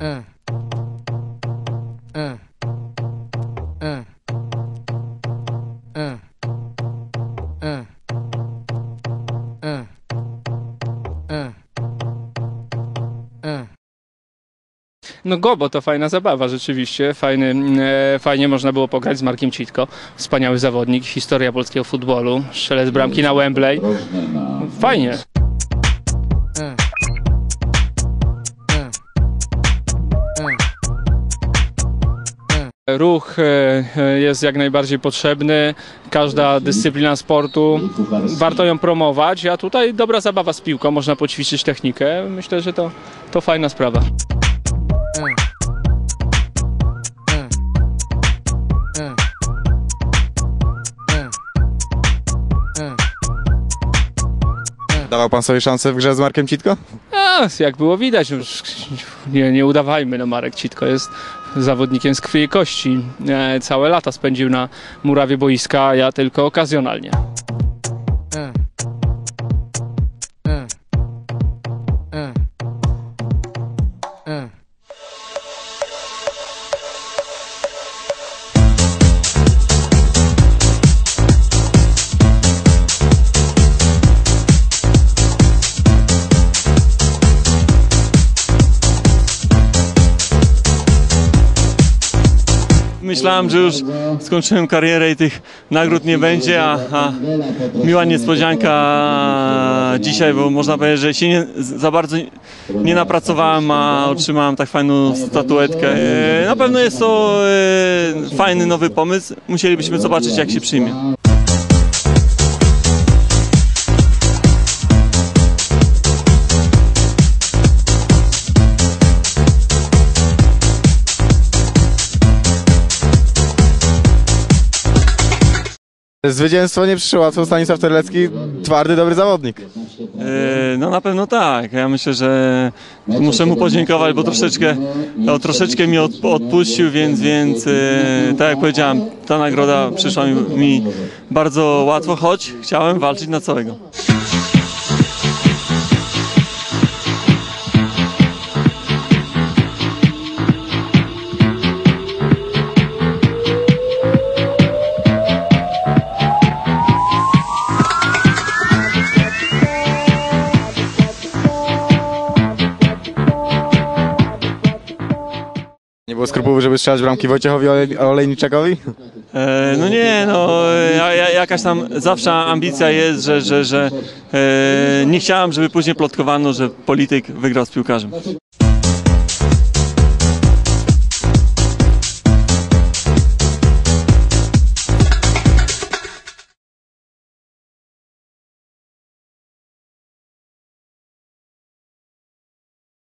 Uh. Uh. Uh. Uh. Uh. Uh. Uh. Uh. No Gobo to fajna zabawa rzeczywiście, Fajny, e, fajnie można było pograć z Markiem Citko, wspaniały zawodnik, historia polskiego futbolu, strzelec bramki na Wembley, fajnie. Ruch e, e, jest jak najbardziej potrzebny, każda dyscyplina sportu, warto ją promować, a tutaj dobra zabawa z piłką, można poćwiczyć technikę, myślę, że to, to fajna sprawa. Dawał pan sobie szansę w grze z Markiem Citko? A, jak było widać, już nie, nie udawajmy, no Marek Citko jest zawodnikiem z krwi i kości. E, całe lata spędził na murawie boiska, ja tylko okazjonalnie. Myślałem, że już skończyłem karierę i tych nagród nie będzie, a, a miła niespodzianka dzisiaj, bo można powiedzieć, że się nie, za bardzo nie napracowałem, a otrzymałem tak fajną statuetkę. E, Na pewno jest to e, fajny nowy pomysł. Musielibyśmy zobaczyć, jak się przyjmie. Zwycięstwo nie przyszło łatwo, Stanisław Terlecki, twardy, dobry zawodnik. E, No na pewno tak. Ja myślę, że muszę mu podziękować, bo troszeczkę, no, troszeczkę mi od, odpuścił, więc, więc e, tak jak powiedziałem, ta nagroda przyszła mi, mi bardzo łatwo, choć chciałem walczyć na całego. Nie było skrupułów, żeby strzelać bramki Wojciechowi Olej- Olejniczakowi? E, no nie, no ja, ja, jakaś tam zawsze ambicja jest, że, że, że e, nie chciałem, żeby później plotkowano, że polityk wygrał z piłkarzem.